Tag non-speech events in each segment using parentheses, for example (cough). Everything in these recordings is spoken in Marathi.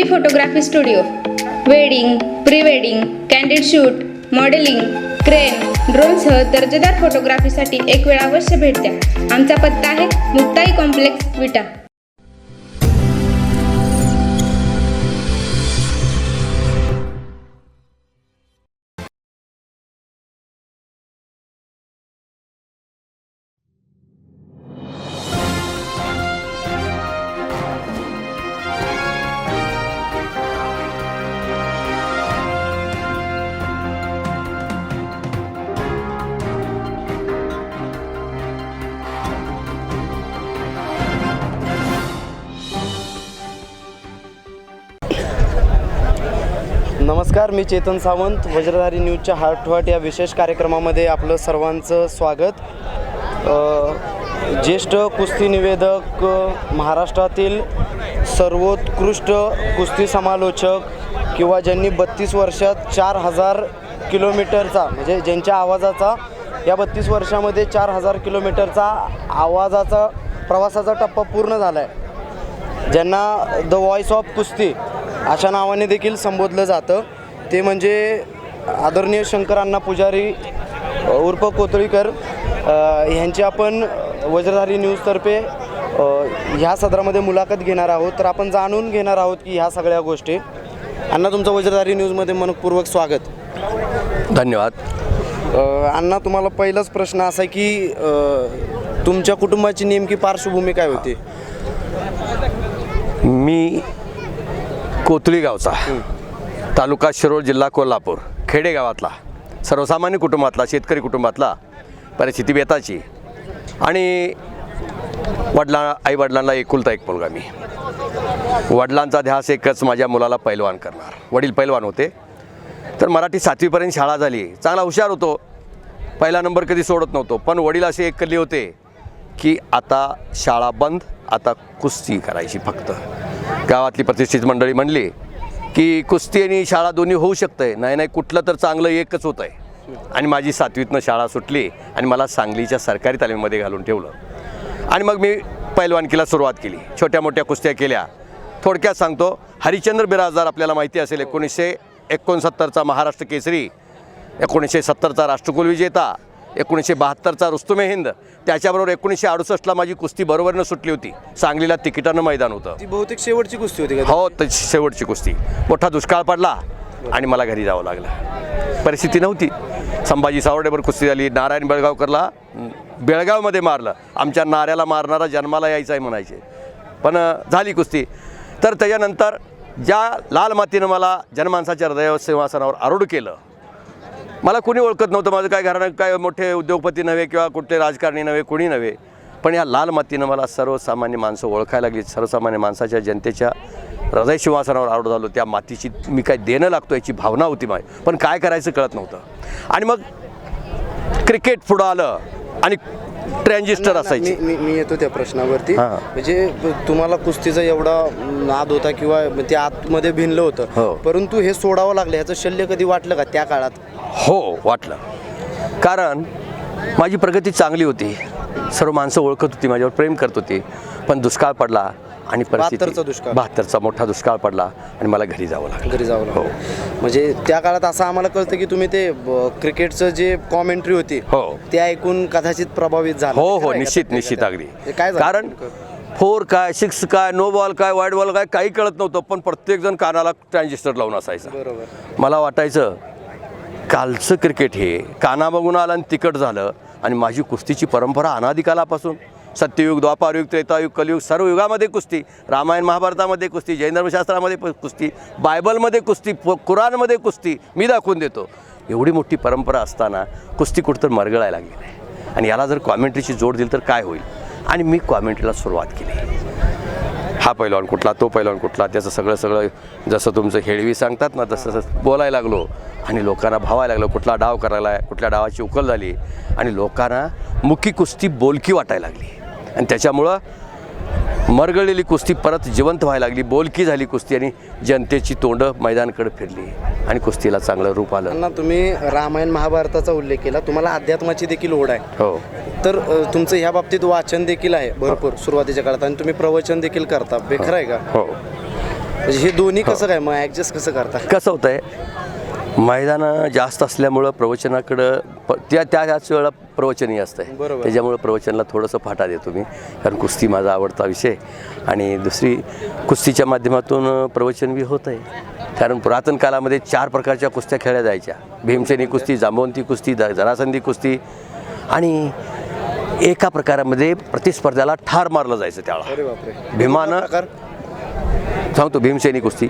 Ravi photography studio. Wedding pre wedding candid shoot modelling crane ड्रोनसह दर्जेदार फोटोग्राफीसाठी एक वेळ अवश्य भेट द्या. आमचा पत्ता आहे मुक्ताई कॉम्प्लेक्स विटा. नमस्कार मी चेतन सावंत वज्रधारी न्यूजच्या हार्ट टू हार्ट या विशेष कार्यक्रमामध्ये आपलं सर्वांचं स्वागत. ज्येष्ठ कुस्ती निवेदक महाराष्ट्रातील सर्वोत्कृष्ट कुस्ती समालोचक किंवा ज्यांनी बत्तीस वर्षात चार हजार किलोमीटरचा म्हणजे ज्यांच्या आवाजाचा या बत्तीस वर्षामध्ये चार हजार किलोमीटरचा आवाजाचा प्रवासाचा टप्पा पूर्ण झाला आहे ज्यांना द व्हॉइस ऑफ कुस्ती अशा नावाने देखील संबोधलं जातं. ते म्हणजे आदरणीय शंकरांना पुजारी उर्फ कोतळीकर ह्यांची आपण वज्रधारी न्यूजतर्फे ह्या सदरामध्ये मुलाखत घेणार आहोत. तर आपण जाणून घेणार आहोत की ह्या सगळ्या गोष्टी. अण्णा तुमचं वज्रधारी न्यूजमध्ये मनपूर्वक स्वागत. धन्यवाद. अण्णा तुम्हाला पहिलाच प्रश्न असा आहे की तुमच्या कुटुंबाची नेमकी पार्श्वभूमी काय होती? मी कोथळी गावचा तालुका शिरोळ जिल्हा कोल्हापूर. खेडेगावातला सर्वसामान्य कुटुंबातला शेतकरी कुटुंबातला परिस्थिती बेताची. आणि वडिला आईवडिलांना एकुलता एक मुलगा मी. वडिलांचा ध्यास एकच माझ्या मुलाला पैलवान करणार. वडील पैलवान होते. तर मराठी सातवीपर्यंत शाळा झाली. चांगला हुशार होतो. पहिला नंबर कधी सोडत नव्हतो. पण वडील असे एक कल्ले होते की आता शाळा बंद आता कुस्ती करायची फक्त. गावातली प्रतिष्ठित मंडळी म्हणली की कुस्ती आणि शाळा दोन्ही होऊ शकतंय. नाही नाही कुठलं तर चांगलं एकच होतं आहे आणि माझी सातवीतनं शाळा सुटली आणि मला सांगलीच्या सरकारी तालीमीमध्ये घालून ठेवलं. आणि मग मी पैलवानकीला सुरुवात केली. छोट्या मोठ्या कुस्त्या केल्या. थोडक्यात सांगतो हरिचंद्र बिराजदार आपल्याला माहिती असेल एकोणीसशे एकोणसत्तरचा महाराष्ट्र केसरी एकोणीसशे सत्तरचा राष्ट्रकुल विजेता एकोणीसशे बहात्तरचा रुस्तुमे हिंद. त्याच्याबरोबर एकोणीसशे अडुसष्टला माझी कुस्ती बरोबरनं सुटली होती. सांगलीला तिकिटानं मैदान होतं. ती बहुतेक शेवटची कुस्ती होती का? हो त्याची शेवटची कुस्ती. मोठा दुष्काळ पडला आणि मला घरी जावं लागलं. परिस्थिती नव्हती. संभाजी सावर्डेवर कुस्ती झाली नारायण बेळगावकरला बेळगावमध्ये मारलं. आमच्या नाऱ्याला मारणारा जन्माला यायचा आहे म्हणायचे. पण झाली कुस्ती. तर त्याच्यानंतर ज्या लाल मातीनं मला जनमानसाच्या हृदय सिंहासनावर आरूढ केलं मला कुणी ओळखत नव्हतं माझं काय घराणं काय मोठे उद्योगपती नव्हे किंवा कुठले राजकारणी नव्हे कुणी नव्हे. पण या लाल मातीनं मला सर्वसामान्य माणसं ओळखायला लागली सर्वसामान्य माणसाच्या जनतेच्या हृदय सिंहासनावर आरूढ झालो. त्या मातीची मी काय देणं लागतो याची भावना होती माझी. पण काय करायचं कळत नव्हतं. आणि मग क्रिकेट पुढं आलं आणि ट्रॅन्झिस्टर असायचे. मी मी- येतो त्या प्रश्नावरती. हां. म्हणजे तुम्हाला कुस्तीचा एवढा नाद होता किंवा ते आतमध्ये भिनलं हो. होतं परंतु हे सोडावं लागलं. ह्याचं शल्य कधी वाटलं का त्या काळात? हो वाटलं. कारण माझी प्रगती चांगली होती. सर्व माणसं ओळखत होती माझ्यावर प्रेम करत होती. पण दुष्काळ पडला. आणि बहात्तरचा दुष्काळ. बहात्तरचा मोठा दुष्काळ पडला आणि मला घरी जावं लागलं घरी जावं हो म्हणजे त्या काळात असं आम्हाला कळतं की तुम्ही ते क्रिकेटचं जे कॉमेंट्री होती हो. ते ऐकून कदाचित प्रभावित झालं हो हो? निश्चित निश्चित अगदी काय कारण? फोर काय सिक्स काय नो बॉल काय वाईट बॉल काय काही कळत नव्हतं पण प्रत्येकजण कानाला ट्रान्झिस्टर लावून असायचं बरोबर मला वाटायचं कालचं क्रिकेट हे काना बघून आलं आणि तिकट झालं आणि माझी कुस्तीची परंपरा अनादिकालापासून सत्ययुग द्वापारयुग त्रेतायुग कलयुग सर्व युगामध्ये कुस्ती रामायण महाभारतामध्ये कुस्ती जैन धर्मशास्त्रामध्ये कुस्ती बायबलमध्ये कुस्ती प- कुराणमध्ये कुस्ती मी दाखवून देतो. एवढी मोठी परंपरा असताना कुस्ती कुठं मरगळायला लागली नाही आणि याला जर कॉमेंट्रीची जोड दिली तर काय होईल? आणि मी कॉमेंट्रीला सुरुवात केली. हा पैलवान कुठला तो पैलवान कुठला त्याचं सगळं सगळं जसं तुमचं हेळवी सांगतात ना तसं तसं बोलायला लागलो. आणि लोकांना भावायला लागलो कुठला डाव करायला कुठल्या डावाची उकल झाली. आणि लोकांना मुकी कुस्ती बोलकी वाटायला लागली. आणि त्याच्यामुळं मरगळलेली कुस्ती परत जिवंत व्हायला लागली बोलकी झाली कुस्ती आणि जनतेची तोंडं मैदानाकडे फिरली आणि कुस्तीला चांगलं रूप आलं. अण्णा तुम्ही रामायण महाभारताचा उल्लेख केला. तुम्हाला अध्यात्माची देखील ओढ आहे. हो. तर तुमचं ह्या बाबतीत वाचन देखील आहे भरपूर सुरुवातीच्या काळात आणि तुम्ही प्रवचन देखील करता. बेखर आहे का? हो. म्हणजे हे दोन्ही कसं काय? मग ॲडजस्ट कसं करता? कसं होतं आहे मैदानं जास्त असल्यामुळं प्रवचनाकडं प त्या त्या त्याच वेळेला प्रवचनही असतं बरोबर. त्याच्यामुळं प्रवचनाला थोडंसं फाटा देतो मी कारण कुस्ती माझा आवडता विषय. आणि दुसरी कुस्तीच्या माध्यमातून प्रवचन बी होत आहे कारण पुरातन काळामध्ये चार प्रकारच्या कुस्त्या खेळल्या जायच्या. भीमसेनी कुस्ती जांबवंती कुस्ती द- जरासंधी कुस्ती. आणि एका प्रकारामध्ये प्रतिस्पर्ध्याला ठार मारलं जायचं बापरे. भीमानं सांगतो भीमसेनी कुस्ती.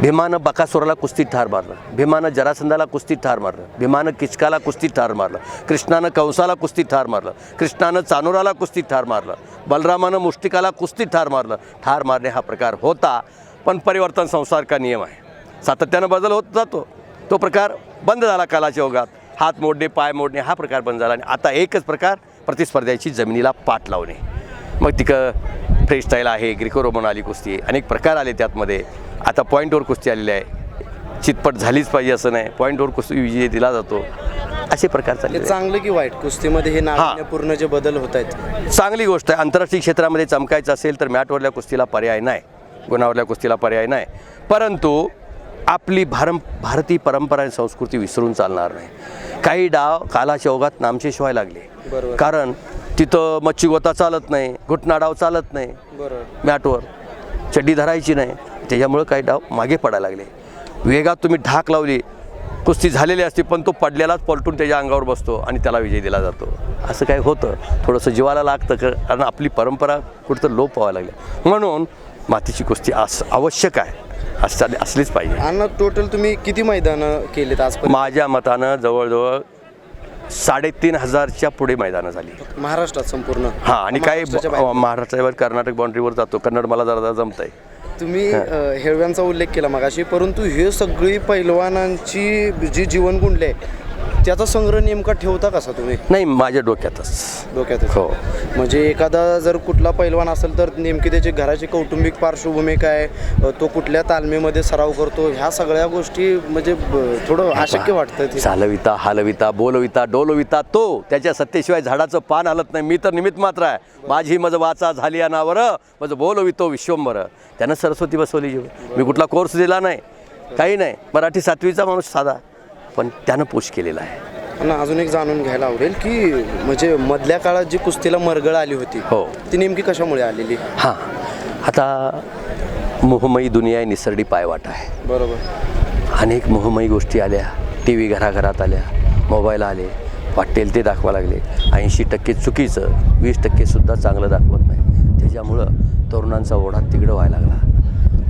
भीमानं बकासुराला कुस्तीत ठार मारलं. भीमानं जरासंधाला कुस्तीत ठार मारलं. भीमानं किचकाला कुस्तीत ठार मारलं. कृष्णानं कंसाला कुस्तीत ठार मारलं. कृष्णानं चानोराला कुस्तीत ठार मारलं. बलरामानं मुष्टिकाला कुस्तीत ठार मारलं. ठार मारणे हा प्रकार होता पण परिवर्तन संसार का नियम आहे. सातत्यानं बदल होत जातो. तो प्रकार बंद झाला कालाच्या ओघात. हात मोडणे पाय मोडणे हा प्रकार बंद झाला आणि आता एकच प्रकार प्रतिस्पर्ध्याची जमिनीला पाठ लावणे. मग तिकं फ्री स्टाईल आहे ग्रिको रोमन आली कुस्ती अनेक प्रकार आले त्यातमध्ये. आता पॉईंटवर कुस्ती आलेली आहे. चितपट झालीच पाहिजे असं नाही. पॉईंटवर कुस्ती विजय दिला जातो. असे प्रकार चालले. चांगलं की वाईट? कुस्तीमध्ये हे नाविन्यपूर्ण जे बदल होत आहेत. चांगली गोष्ट आहे. आंतरराष्ट्रीय क्षेत्रामध्ये चमकायचं असेल तर मॅटवरल्या कुस्तीला पर्याय नाही. गुणावरल्या कुस्तीला पर्याय नाही. परंतु आपली भारम भारतीय परंपरा आणि संस्कृती विसरून चालणार नाही. काही डाव कालाच्या ओघात नामशेष व्हायला लागले. कारण तिथं मच्छी गोता चालत नाही घुटना डाव चालत नाही बरोबर. मॅटवर. चड्डी धरायची नाही. त्याच्यामुळं काही डाव मागे पडायला लागले. वेगात तुम्ही ढाक लावली कुस्ती झालेली असते पण तो पडलेलाच पलटून त्याच्या अंगावर बसतो आणि त्याला विजय दिला जातो. असं काय होतं. थोडंसं जीवाला लागतं क- कारण आपली परंपरा कुठं लोप व्हायला लागली. म्हणून मातीची कुस्ती अस आवश्यक आहे. असता असलीच पाहिजे. आणि टोटल तुम्ही किती मैदानं केलेत आजपर्यंत? माझ्या मतानं जवळजवळ साडेतीन हजारच्या पुढे मैदानं झाली. महाराष्ट्रात संपूर्ण. हां आणि काही महाराष्ट्राच्या बाहेर. महाराष्ट्रावर कर्नाटक बाउंड्रीवर जातो. कन्नड मला जरा जमत आहे तुम्ही अ, हेळव्यांचा उल्लेख केला मगाशी परंतु हे सगळी पैलवानांची जी जीवन कुंडली आहे त्याचा संग्रह नेमका ठेवता कसा तुम्ही? नाही माझ्या डोक्यातच. डोक्यात हो. म्हणजे एखादा जर कुठला पैलवान असेल तर नेमकी त्याची घराची कौटुंबिक पार्श्वभूमी काय अ, तो कुठल्या तालमीमध्ये सराव करतो ह्या सगळ्या गोष्टी म्हणजे ब- थोडं अशक्य वाटतं ते चालविता हलविता बोलविता डोलविता तो. त्याच्या सत्तेशिवाय झाडाचं पान हलत नाही. मी तर निमित्त मात्र आहे. माझी मज वाचा झाली अनावर मज बोलवितो विश्वंभर. त्यानं सरस्वती बसवली जीव. मी कुठला कोर्स दिला नाही. काही नाही. मराठी सातवीचा माणूस साधा. पण त्यानं पोष केलेला आहे. आणि अजून एक जाणून घ्यायला आवडेल की म्हणजे मधल्या काळात जी कुस्तीला मरगळ आली होती हो. ती नेमकी कशामुळे आलेली? हां. आता मोहमयी दुनिया आहे निसर्डी पायवाट आहे. बरोबर. अनेक मोहमयी गोष्टी आल्या टी व्ही घराघरात आल्या मोबाईल आले वाटेल ते दाखवा लागले. ऐंशी टक्के चुकीचं वीस टक्केसुद्धा चांगलं दाखवत नाही. त्याच्यामुळं तरुणांचा ओढा तिकडं व्हायला लागला.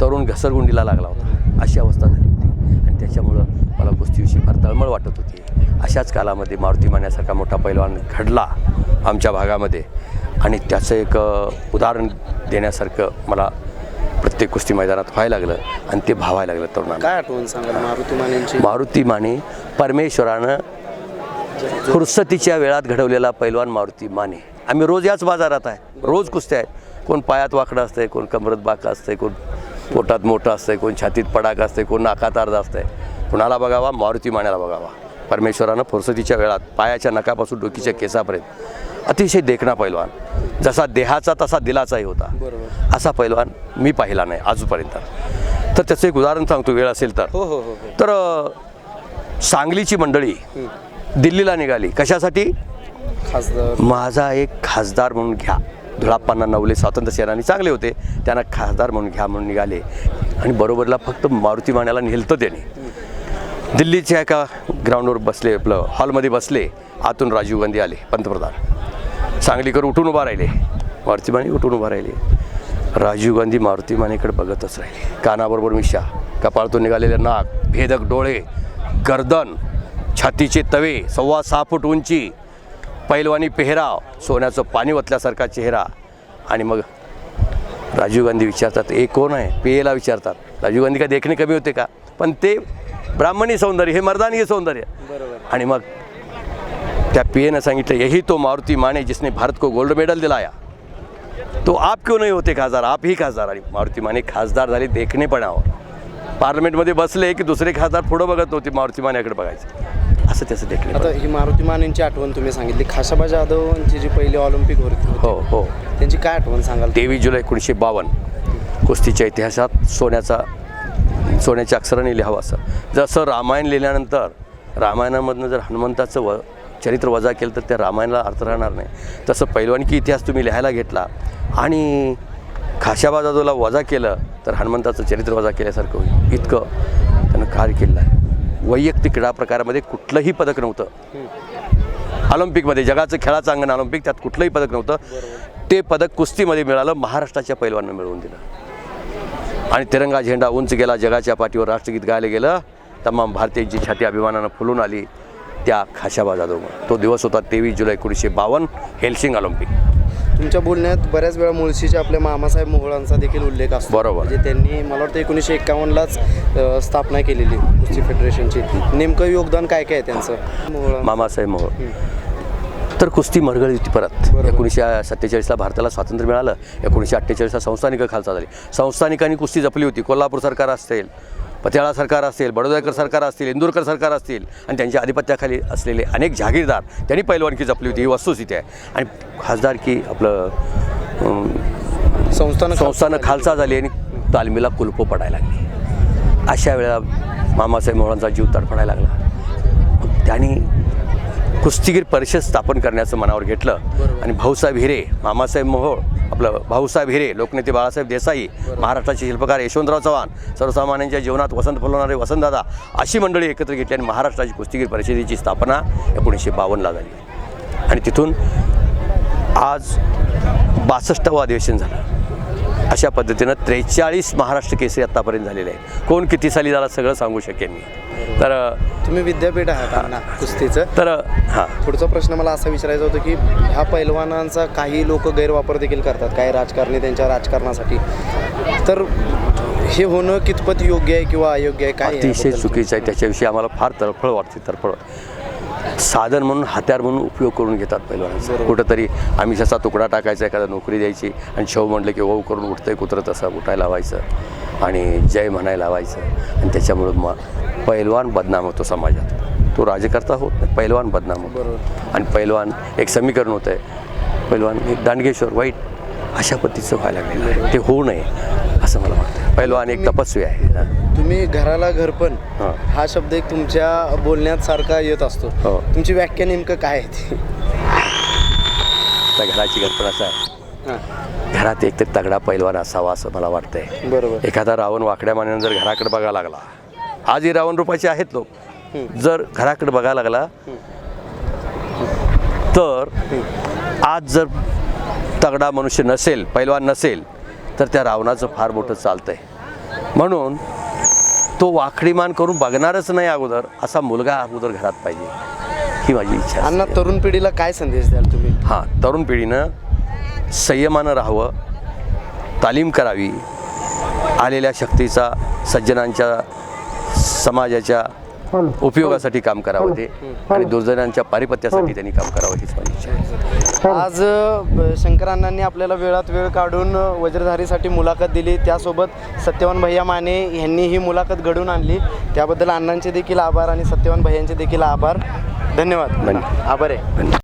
तरुण घसरगुंडीला लागला होता. अशी अवस्था झाली होती. आणि त्याच्यामुळं मला कुस्तीविषयी फार तळमळ वाटत होती. अशाच कालामध्ये मारुती मान्यासारखा मोठा पैलवान घडला आमच्या भागामध्ये. आणि त्याचं एक उदाहरण देण्यासारखं मला प्रत्येक कुस्ती मैदानात व्हायला लागलं आणि ते भावायला लागलं तरुणांना. काय आठवण सांगाल मारुती मानेंची? मारुती माने परमेश्वरानं फुरसतीच्या वेळात घडवलेला पैलवान मारुती माने. आम्ही रोज याच बाजारात आहे. रोज कुस्त्या आहेत. कोण पायात वाकडं असतंय कोण कमरत बाका असतंय कोण पोटात मोठं असतंय कोण छातीत पडाक असतंय कोण नाकात अर्ध असतंय. कुणाला बघावा मारुती मानेला बघावा. परमेश्वरानं फुरसतीच्या वेळात पायाच्या नकापासून डोकीच्या केसापर्यंत अतिशय देखणा पैलवान. जसा देहाचा तसा दिलाचाही होता. बरोबर. असा पैलवान मी पाहिला नाही आजपर्यंत. तर त्याचं एक उदाहरण सांगतो वेळ असेल तर. हो हो हो हो. तर सांगलीची मंडळी दिल्लीला निघाली. कशासाठी? माझा एक खासदार म्हणून घ्या. धुळाप्पांना नवले स्वातंत्र्य सेनानी चांगले होते. त्यांना खासदार म्हणून घ्या म्हणून निघाले. आणि बरोबरला फक्त मारुती माण्याला नेलतं त्याने. दिल्लीच्या एका ग्राउंडवर बसले आपलं हॉलमध्ये बसले आतून राजीव गांधी आले पंतप्रधान. सांगलीकर उठून उभा राहिले मारुती माने उठून उभा राहिले. राजीव गांधी मारुती मानेकडे बघतच राहिले. कानाबरोबर मिशा कपाळतून निघालेले नाक भेदक डोळे गर्दन छातीचे तवे सव्वा सहा फूट उंची पैलवानी पेहराव सोन्याचं पाणी ओतल्यासारखा चेहरा. आणि मग राजीव गांधी विचारतात हे कोण आहे? पेला विचारतात. राजीव गांधी काय देखणे कमी होते का? पण ते ब्राह्मणी सौंदर्य हे मर्दानी सौंदर्य. बरोबर. आणि मग त्या पीएनं सांगितलं यही तो मारुती माने जिसने भारत को गोल्ड मेडल दिलाया. तो आप क्यों नाही होते खासदार? आप ही खासदार. आणि मारुती माने खासदार झाले देखणे पण आहो पार्लमेंटमध्ये बसले की दुसरे खासदार पुढं बघत नव्हते मारुती मानेकडे बघायचे. असं त्याचं देखणे आता ही मारुती मानेंची आठवण तुम्ही सांगितली. खाशाबा जाधवांची जी पहिली ऑलिम्पिक होती हो हो. त्यांची काय आठवण सांगाल? तेवीस जुलै एकोणीसशे बावन्न कुस्तीच्या इतिहासात सोन्याचा सोन्याच्या अक्षराने लिहावं असं. जसं रामायण लिहिल्यानंतर रामायणामधनं जर हनुमंताचं व चरित्र वजा केलं तर त्या रामायणाला अर्थ राहणार नाही. तसं पैलवानकी इतिहास तुम्ही लिहायला घेतला आणि खाशाबाजाजूला वजा केलं तर हनुमंताचं चरित्र वजा केल्यासारखं होईल. इतकं त्यानं कार्य केलेलं आहे. वैयक्तिक क्रीडा प्रकारामध्ये कुठलंही पदक नव्हतं. ऑलिम्पिकमध्ये जगाचं खेळाचं अंगण ऑलिम्पिक त्यात कुठलंही पदक नव्हतं. ते पदक कुस्तीमध्ये मिळालं महाराष्ट्राच्या पैलवानं मिळवून दिलं. आणि तिरंगा झेंडा उंच गेला जगाच्या पाठीवर राष्ट्रगीत गायलं गेलं. तमाम भारतीयांची छाती अभिमानानं फुलून आली त्या खाशाबा जाधवमुळे तो दिवस होता तेवीस जुलै एकोणीसशे बावन्न हेल्सिंग ऑलिम्पिक. तुमच्या बोलण्यात बऱ्याच वेळा मुळशीच्या आपल्या मामासाहेब मोहोळांचा देखील उल्लेख असतो. बरोबर. म्हणजे त्यांनी मला वाटतं एकोणीसशे एकावन्नलाच अ, स्थापना केलेली कुस्ती फेडरेशनची. नेमकं योगदान काय काय आहे त्यांचं? मोहोळांचं? मामासाहेब मोहोळ तर कुस्ती मरगळली होती परत. एकोणीसशे सत्तेचाळीसला भारताला स्वातंत्र्य मिळालं एकोणीसशे अठ्ठेचाळीसला संस्थानिकं खालसा झाली. संस्थानिकांनी कुस्ती जपली होती. कोल्हापूर सरकार असेल पतियाळा सरकार असतील बडोदरकर सरकार असतील इंदूरकर सरकार असतील आणि त्यांच्या आधिपत्याखाली असलेले अनेक जहागीरदार त्यांनी पैलवानकी जपली होती. ही वस्तुस्थिती आहे. आणि खासदारकी आपलं अं, संस्थानं संस्थानं खालसा झाली आणि तालमीला कुलप पडायला लागली. अशा वेळेला मामासाहेब मोहळांचा जीव तडफडायला लागला. त्यांनी कुस्तीगीर परिषद स्थापन करण्याचं मनावर घेतलं. आणि भाऊसाहेब हिरे मामासाहेब मोहोळ आपलं भाऊसाहेब हिरे लोकनेते बाळासाहेब देसाई महाराष्ट्राचे शिल्पकार यशवंतराव चव्हाण सर्वसामान्यांच्या जीवनात वसंत फुलवणारे वसंतदादा अशी मंडळी एकत्र घेतली आणि महाराष्ट्राची कुस्तीगीर परिषदेची स्थापना एकोणीसशे बावन्नला झाली. आणि तिथून आज बासष्टावं अधिवेशन झालं. अशा पद्धतीनं त्रेचाळीस महाराष्ट्र केसरी आत्तापर्यंत झालेले आहे कोण किती साली झाला सगळं सांगू शकेन मी. तर तुम्ही विद्यापीठ आहात ना कुस्तीचं. तर हां. पुढचा प्रश्न मला असा विचारायचा होता की ह्या पैलवानांचा काही लोक गैरवापर देखील करतात काही राजकारणी त्यांच्या राजकारणासाठी? तर हे होणं कितपत योग्य आहे किंवा अयोग्य आहे? काय अतिशय? चुकीचं आहे त्याच्याविषयी आम्हाला फार तळफळ वाटते तळफळ साधन म्हणून हत्यार म्हणून उपयोग करून घेतात पहिलवानांचा कुठंतरी आमिषाचा तुकडा टाकायचा एखादा नोकरी द्यायची आणि शव म्हटलं की ओव करून उठतंय कुत्रं तसं उठायला लावायचं आणि जय म्हणायला लावायचं आणि त्याच्यामुळं मग पैलवान बदनाम होतो समाजात. तो राजकर्ता होत नाही पैलवान बदनाम होतो. बरोबर. आणि पैलवान एक समीकरण होतं. आहे पैलवान एक दांडगेश्वर वाईट अशा पद्धतीचं व्हायला लागलेलं आहे. ते होऊ नये असं मला वाटतं. पैलवान एक तपस्वी आहे. तुम्ही घराला घरपण हां. हा शब्द एक तुमच्या बोलण्यात सारखा येत असतो. हो. तुमची व्याख्या नेमकं काय आहे ती? (laughs) त्या घराची कल्पना असं आहे. घरात एक तर तगडा पैलवान असावा असं मला वाटतंय. बरोबर. एखादा रावण वाकड्या मानेनं जर घराकडे बघायला लागला आजही रावण रूपाचे आहेत लोक. जर घराकडे बघायला लागला तर आज जर तगडा मनुष्य नसेल पैलवान नसेल तर त्या रावणाचं फार मोठं चालतंय. म्हणून तो वाकडीमान करून बघणारच नाही अगोदर असा मुलगा अगोदर घरात पाहिजे. ही माझी इच्छा आहे. अण्णा तरुण पिढीला काय संदेश द्याल तुम्ही? हां तरुण पिढीनं संयमानं राहावं तालीम करावी आलेल्या शक्तीचा सज्जनांच्या समाजाच्या उपयोगासाठी काम करावं ते आणि दुर्जनांच्या पारिपत्यासाठी त्यांनी काम करावं हीच माझी इच्छा आहे. आज अ, शंकर अण्णांनी आपल्याला वेळात वेळ काढून वज्रधारीसाठी मुलाखत दिली. त्यासोबत सत्यवान भैया माने यांनी ही मुलाखत घडून आणली. त्याबद्दल अण्णांचे देखील आभार आणि सत्यवान भैयांचे देखील आभार. धन्यवाद. आभार आहे. धन्यवाद